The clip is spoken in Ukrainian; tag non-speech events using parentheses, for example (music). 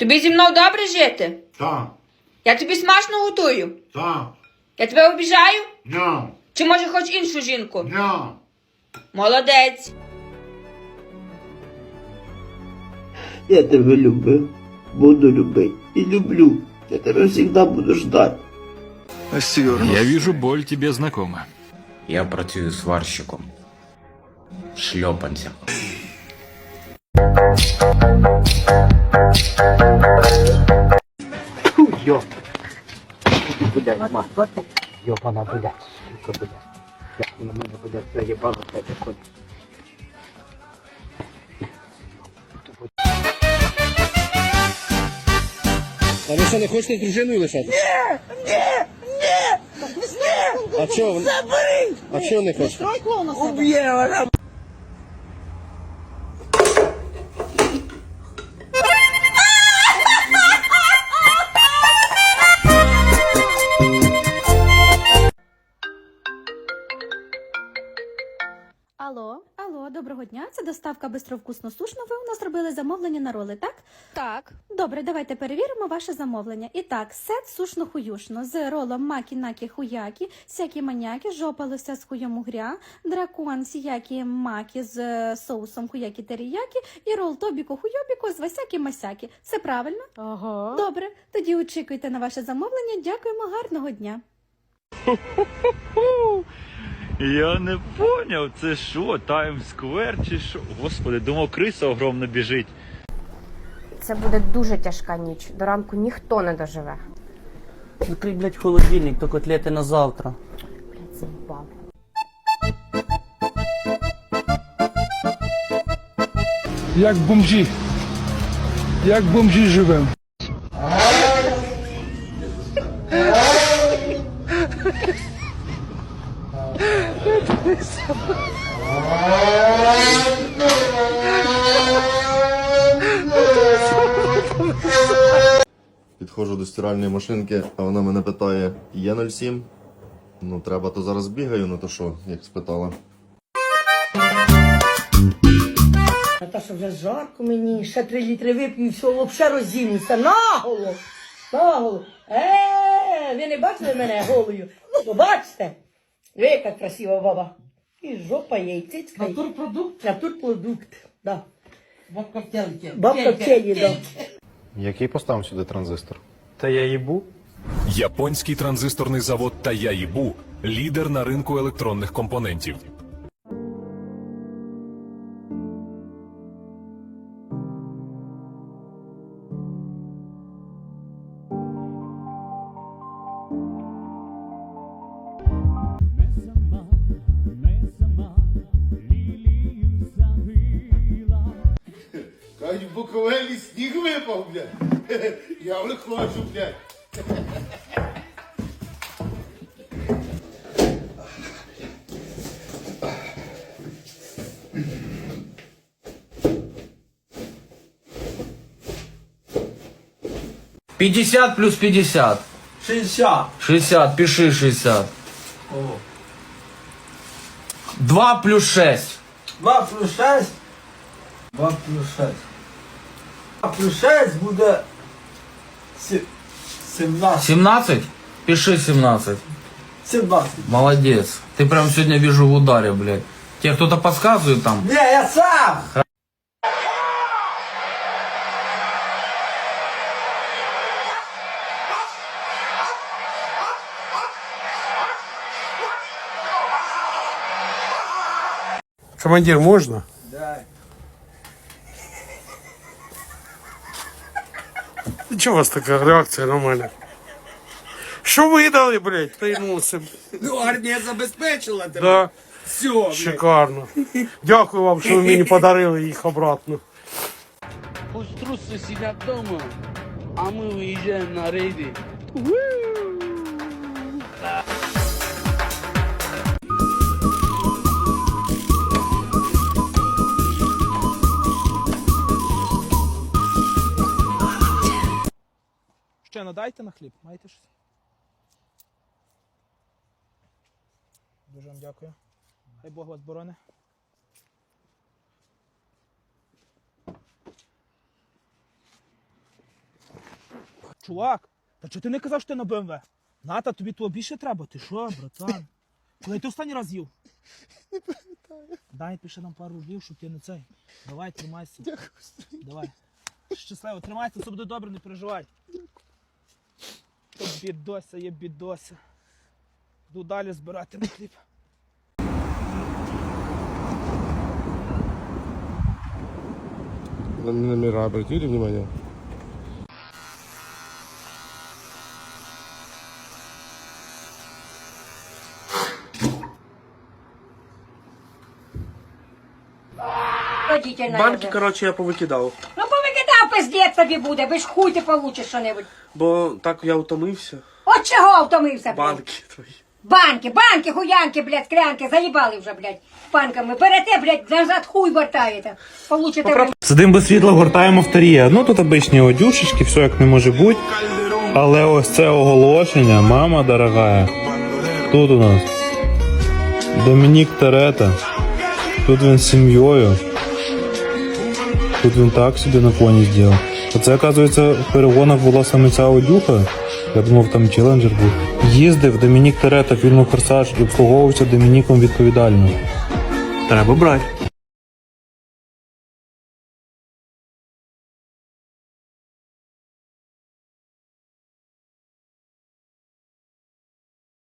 Тобі зі мною добре жити? Так, Я тобі смачно готую. так, Я тебе обіжаю? ня, Чи може хоч іншу жінку? ня. Молодець. Я тебе любив, буду любити і люблю. Я тебе завжди буду ждати. Я вижу, боль тебе знакома. Я працюю сварщиком. Шльопанцем. Йо. Блядь, ма. Йобана, блядь, сука, блядь. Як на мене, блядь, заєбало тебе ходить. А ви що, не хочете з дружиною лишати? Ні, ні, ні, ні. А чого? ви- А чого не хочете? Алло, доброго дня. Це доставка бистро вкусно сушно. Ви у нас робили замовлення на роли, так? Так. Добре, давайте перевіримо ваше замовлення. І так, сет сушно хуюшно з ролом макі накі хуякі, сякі маняки, жопа лося з хуєм угря, дракон сіякі макі з е, соусом хуякі теріякі і рол тобіко хуйобіко з васякі масякі. Все правильно? Ага. Добре, тоді очікуйте на ваше замовлення. Дякуємо, гарного дня. Я не поняв, це що, Таймсквер чи що? Господи, думав, криса огромно біжить. Це буде дуже тяжка ніч. До ранку ніхто не доживе. Відкрий, блядь, холодильник, то котлети на завтра. Блядь, заїбав. Як бомжі. Як бомжі живемо. (laughs) Підходжу до стиральної машинки, а вона мене питає: є 07? Ну, треба, то зараз бігаю, ну то що, як спитала. Наташа, вже жарко мені, ще три літри вип'ю і все, взагалі роздінуся. Наголо! Наголо! Е, ви не бачили мене голою? Ну, бачите? Ви, яка красива баба. І жопа цицька. є. Натурпродукт? Натурпродукт, да. Бабка в тілі. Бабка в тілі, да. Який поставив сюди транзистор? Та я їбу. Японський транзисторний завод Таяїбу – лідер на ринку електронних компонентів. Кажуть, в Буковелі сніг випав, блядь. (laughs) Я виходжу, блядь. Пятьдесят плюс пятьдесят. 60. Шестьдесят, пиши шестьдесят. Два плюс шесть. 2 плюс 6. 2 плюс 6. 2 плюс 6 буде сі- 17. Семнадцать? Пиши семнадцать. 17. Молодец. Ты прям сегодня вижу в ударе, блядь. Тебе кто-то подсказывает там? Ні, я сам. Командир, можна? Чого у вас така реакція на мене? Що видали, блядь, приносим? Ну, армія забезпечила тебе. Да, Все, шикарно. Дякую вам, що ви мені подарили їх обратно. Пусть труси сидять вдома, а ми виїжджаємо на рейди. Ще надайте на хліб, маєте щось? Дуже вам дякую. Хай Бог вас борони. чувак, та чого ти не казав, що ти на БМВ? Ната, тобі того більше треба? Ти що, братан? Коли ти останній раз їв? Не пам'ятаю. Дай пише нам пару рублів, щоб ти не цей. Давай, тримайся. Дякую. Давай. Щасливо, тримайся, все буде добре, не переживай. То бідося є бідося. Йду далі збирати на хліб. На номера обратили внимание? Банки, коротше, я повикидав пиздець тобі буде, ви ж хуй ти получиш що-небудь. бо так я утомився. От чого втомився, блядь? твої. Банки, банки, хуянки, блядь, склянки, заїбали вже, блядь, банками. Берете, блядь, назад хуй вертаєте. Получите, блядь. Сидим без світла, гортаємо в тарія. Ну тут обичні одюшечки, все як не може бути. Але ось це оголошення, мама дорогая. Тут у нас Домінік Терета. Тут він з сім'єю. Тут він так сюди на коні зробив. Оце, оказується, в перегонах була саме ця одюха. Я думав, там челенджер був. Їздив Домінік Терета фільму Форсаж і обслуговувався Домініком відповідально. Треба брати.